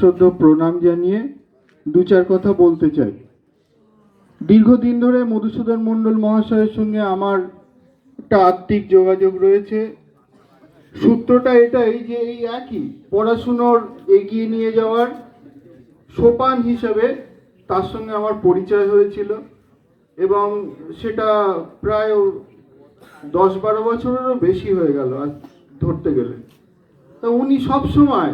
সশ্রদ্ধ প্রণাম জানিয়ে দু চার কথা বলতে চাই। দীর্ঘদিন ধরে মধুসূদন মণ্ডল মহাশয়ের সঙ্গে আমার একটা আত্মিক যোগাযোগ রয়েছে। সূত্রটা এটাই যে এই একই, পড়াশুনোর এগিয়ে নিয়ে যাওয়ার সোপান হিসাবে তার সঙ্গে আমার পরিচয় হয়েছিল এবং সেটা প্রায় দশ বারো বছরেরও বেশি হয়ে গেল আর ধরতে গেলে। তা উনি সব সময়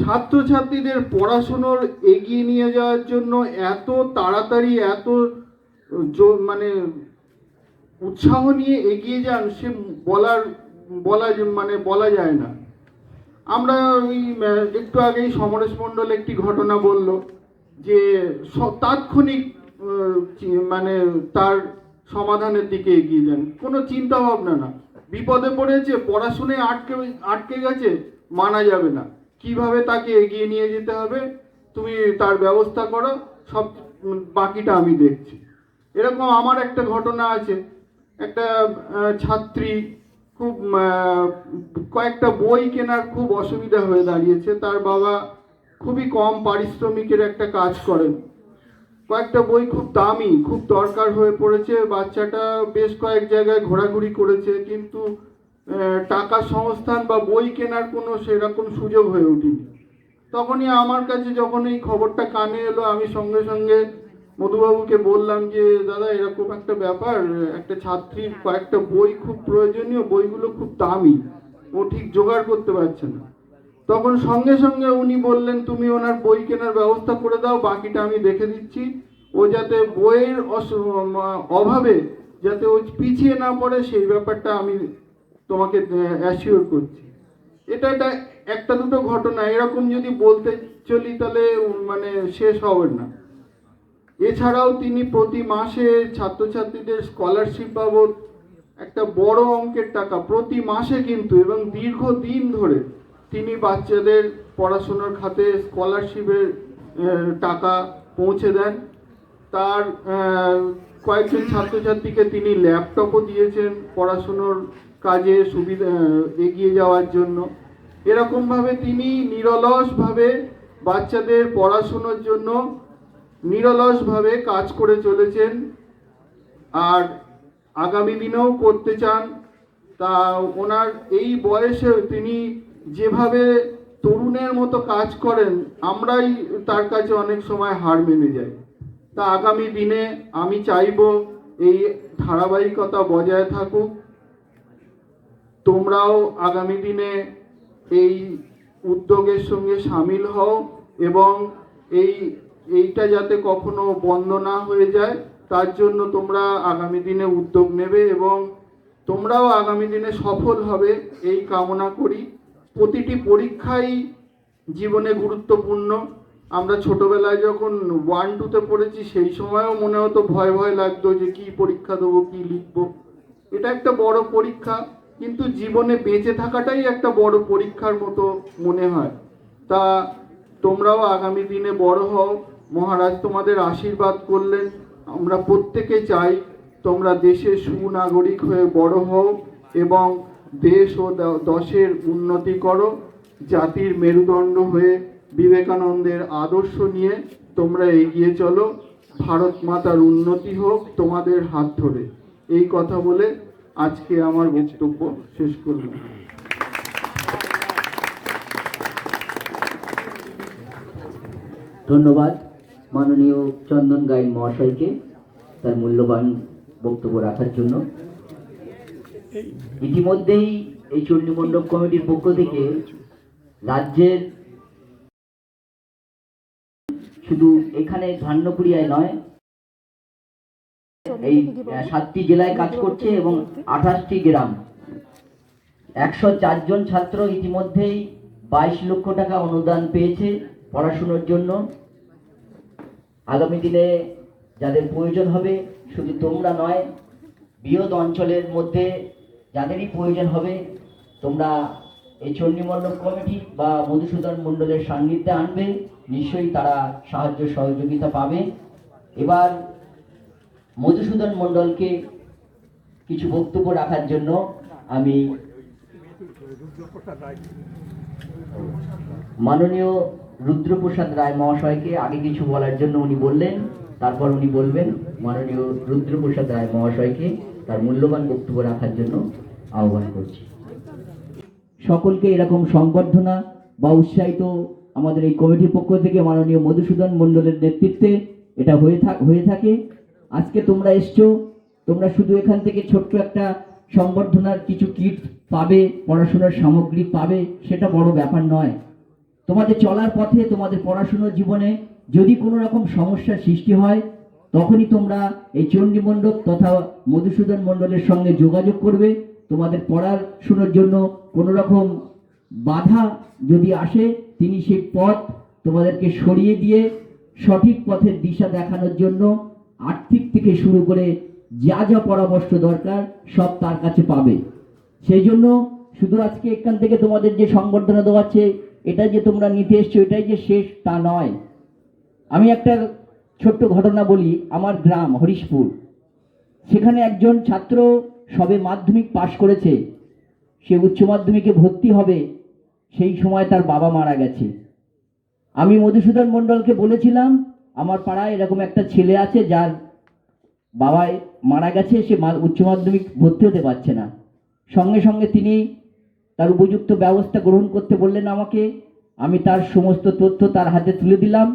ছাত্রছাত্রীদের পড়াশুনোর এগিয়ে নিয়ে যাওয়ার জন্য এত তাড়াতাড়ি, এত মানে উৎসাহ নিয়ে এগিয়ে যান সে বলার, বলা মানে বলা যায় না। আমরা ওই একটু আগেই সমরেশ মণ্ডল একটি ঘটনা বলল যে তাৎক্ষণিক মানে তার সমাধানের দিকে এগিয়ে যান। কোনো চিন্তা ভাবনা না। বিপদে পড়েছে, পড়াশুনে আটকে আটকে গেছে, মানা যাবে না। কীভাবে তাকে এগিয়ে নিয়ে যেতে হবে, তুমি তার ব্যবস্থা করো, সব বাকিটা আমি দেখছি। এরকম আমার একটা ঘটনা আছে। একটা ছাত্রী খুব কয়েকটা বই কেনার খুব অসুবিধা হয়ে দাঁড়িয়েছে। তার বাবা খুবই কম পারিশ্রমিকের একটা কাজ করেন। কয়েকটা বই খুব দামি, খুব দরকার হয়ে পড়েছে। বাচ্চাটা বেশ কয়েক জায়গায় ঘোরাঘুরি করেছে, কিন্তু টাকার সংস্থান বা বই কেনার কোনো সেরকম সুযোগ হয়ে ওঠেনি। তখনই আমার কাছে যখন এই খবরটা কানে এলো আমি সঙ্গে সঙ্গে মধুবাবুকে বললাম যে দাদা এরকম একটা ব্যাপার একটা ছাত্রীর কয়েকটা বই খুব প্রয়োজনীয় বইগুলো খুব দামি ও ঠিক জোগাড় করতে পারছে না। তখন সঙ্গে সঙ্গে উনি বললেন তুমি ওনার বই কেনার ব্যবস্থা করে দাও বাকিটা আমি দেখে দিচ্ছি। ও যাতে বইয়ের অভাবে যাতে ও পিছিয়ে না পড়ে সেই ব্যাপারটা আমি তোমাকে অ্যাসিওর করছি। এটা একটা একটা দুটো ঘটনা। এরকম যদি বলতে চলি তাহলে মানে শেষ হবে না। এছাড়াও তিনি প্রতি মাসে ছাত্রছাত্রীদের স্কলারশিপ বাবদ একটা বড় অঙ্কের টাকা প্রতি মাসে কিন্তু, এবং দীর্ঘ দিন ধরে তিনি বাচ্চাদের পড়াশোনার খাতে স্কলারশিপের টাকা পৌঁছে দেন। তার কয়েকজন ছাত্রছাত্রীকে তিনি ল্যাপটপও দিয়েছেন পড়াশুনোর কাজে সুবিধা এগিয়ে যাওয়ার জন্য। এরকমভাবে তিনি নিরলসভাবে বাচ্চাদের পড়াশুনোর জন্য নিরলসভাবে কাজ করে চলেছেন। আর আগামী দিনেও করতে চান। তা ওনার এই বয়সে তিনি যেভাবে তরুণের মতো কাজ করেন, আমরাই তার কাছে অনেক সময় হার মেনে যাই। তা আগামী দিনে আমি চাইব এই ধারাবাহিকতা বজায় থাকুক। তোমরাও আগামী দিনে এই উদ্যোগের সঙ্গে সামিল হও এবং এই, এইটা যাতে কখনো বন্ধ না হয়ে যায়, তার জন্য তোমরা আগামী দিনে উদ্যোগ নেবে এবং তোমরাও আগামী দিনে সফল হবে, এই কামনা করি। প্রতিটি পরীক্ষাই জীবনে গুরুত্বপূর্ণ। আমরা ছোটবেলায় যখন ওয়ান টুতে পড়েছি, সেই সময়ও মনে হতো ভয় ভয় লাগতো যে কি পরীক্ষা দেবো, কি লিখব। এটা একটা বড় পরীক্ষা। কিন্তু জীবনে বেঁচে থাকাটাই একটা বড় পরীক্ষার মতো মনে হয়। তা তোমরাও আগামী দিনে বড় হও। মহারাজ তোমাদের আশীর্বাদ করলেন। আমরা প্রত্যেকে চাই তোমরা দেশের সুনাগরিক হয়ে বড় হও এবং দেশ ও দশের উন্নতি করো। জাতির মেরুদণ্ড হয়ে বিবেকানন্দের আদর্শ নিয়ে তোমরা এগিয়ে চলো। ভারত মাতার উন্নতি হোক তোমাদের হাত ধরে। এই কথা বলে আজকে আমার বক্তব্য শেষ করলাম ধন্যবাদ মাননীয় চন্দন গাইন মহাশয়কে তার মূল্যবান বক্তব্য রাখার জন্য। ইতিমধ্যেই এই চণ্ডীমণ্ডপ কমিটির পক্ষ থেকে রাজ্যের শুধু এখানে ধান্যকুড়িয়ায় নয় এই সাতটি জেলায় কাজ করছে এবং আঠাশটি গ্রাম। একশো চারজন ছাত্র ইতিমধ্যেই বাইশ লক্ষ টাকা অনুদান পেয়েছে পড়াশুনোর জন্য। আগামী দিনে যাদের প্রয়োজন হবে, শুধু তোমরা নয়, বৃহৎ অঞ্চলের মধ্যে যাদেরই প্রয়োজন হবে, তোমরা এই চণ্ডীমণ্ডপ কমিটি বা মধুসূদন মণ্ডলের সান্নিধ্যে আনবে। নিশ্চয়ই তারা সাহায্য সহযোগিতা পাবে। এবার মধুসূদন মণ্ডলকে কিছু বক্তব্য রাখার জন্য আমি মাননীয় রুদ্রপ্রসাদ রায় মহাশয়কে আগে কিছু বলার জন্য উনি বললেন, তারপর উনি বলবেন, মাননীয় রুদ্রপ্রসাদ রায় মহাশয়কে তার মূল্যবান বক্তব্য রাখার জন্য আহ্বান করছি। সকলকে এরকম সংবর্ধনা বা উৎসাহিত আমাদের এই কমিটির পক্ষ থেকে মাননীয় মধুসূদন মণ্ডলের নেতৃত্বে এটা হয়ে থাক, হয়ে থাকে। আজকে তোমরা এসছো, তোমরা শুধু এখান থেকে ছোট্ট একটা সংবর্ধনার কিছু কিট পাবে, পড়াশোনার সামগ্রী পাবে, সেটা বড় ব্যাপার নয়। তোমাদের চলার পথে, তোমাদের পড়াশোনার জীবনে যদি কোনো রকম সমস্যার সৃষ্টি হয়, তখনই তোমরা এই চণ্ডী মণ্ডপ তথা মধুসূদন মণ্ডলের সঙ্গে যোগাযোগ করবে। তোমাদের পড়াশোনার জন্য কোনো রকম বাধা যদি আসে, তিনি সেই পথ তোমাদেরকে সরিয়ে দিয়ে সঠিক পথের দিশা দেখানোর জন্য আর্থিক থেকে শুরু করে যা যা পরামর্শ দরকার, সব তার কাছে পাবে। সেই জন্য শুধু আজকে এখান থেকে তোমাদের যে সংবর্ধনা দেওয়াচ্ছে, এটা যে তোমরা নিতে এসছো, এটাই যে শেষ, তা নয়। আমি একটা ছোট্ট ঘটনা বলি, আমার গ্রাম, হরিশপুর। সেখানে একজন ছাত্র সবে মাধ্যমিক পাশ করেছে। সে উচ্চ মাধ্যমিকে ভর্তি হবে, সেই সময় তার বাবা মারা গেছে। আমি মধুসূদন মণ্ডলকে বলেছিলাম আমার পাড়ায় এরকম একটা ছেলে আছে যার বাবা মারা গেছে, সে উচ্চ মাধ্যমিক ভর্তি হতে পারছে না। সঙ্গে সঙ্গে তিনি তার উপযুক্ত ব্যবস্থা গ্রহণ করতে বললেন আমাকে, আমি তার সমস্ত তথ্য তার হাতে তুলে দিলাম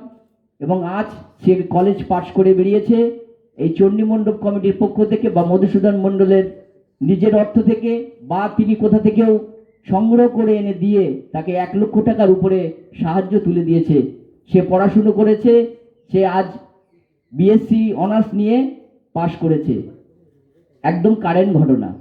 এবং আজ সে কলেজ পাশ করে বেরিয়েছে। এই চণ্ডী মণ্ডপ কমিটির পক্ষ থেকে বা মধুসূদন মণ্ডলের নিজের অর্থ থেকে বা তিনি কোথা থেকেও সংগ্রহ করে এনে দিয়ে তাকে এক লক্ষ টাকার উপরে সাহায্য তুলে দিয়েছে। সে পড়াশুনো করেছে সে আজ বিএসসি অনার্স নিয়ে পাশ করেছে। একদম কারেন্ট ঘটনা।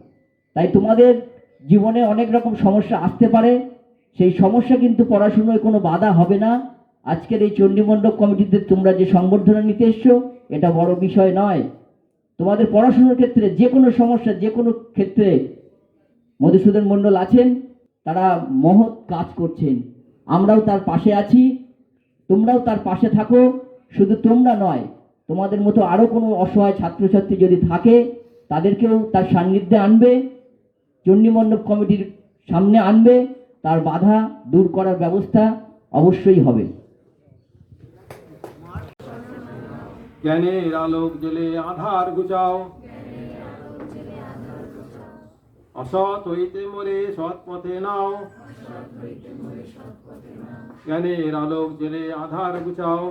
তাই তোমাদের জীবনে অনেক রকম সমস্যা আসতে পারে। সেই সমস্যা কিন্তু পড়াশুনোয় কোনো বাধা হবে না। আজকের এই চণ্ডীমণ্ডপ কমিটিতে তোমরা যে সংবর্ধনা নিতে এসছো, এটা বড় বিষয় নয়। তোমাদের পড়াশুনোর ক্ষেত্রে যে কোনো সমস্যা, যে কোনো ক্ষেত্রে মধুসূদন মণ্ডল আছেন, তারা মহৎ কাজ করছেন। আমরাও তার পাশে আছি। তোমরাও তার পাশে থাকো। শুধু তোমরা নয় তোমাদের মতো আরও কোনো অসহায় ছাত্রছাত্রী যদি থাকে তাদেরকেও তার সান্নিধ্যে আনবে চণ্ডীমণ্ডপ কমিটির সামনে আনবে তার বাধা দূর করার ব্যবস্থা অবশ্যই হবে। জ্ঞানের আলোক জেলে আধার গুচাও অসৎ হইতে মরে সৎ পথে নাও। জ্ঞানের আলোক জেলে আধার গুচাও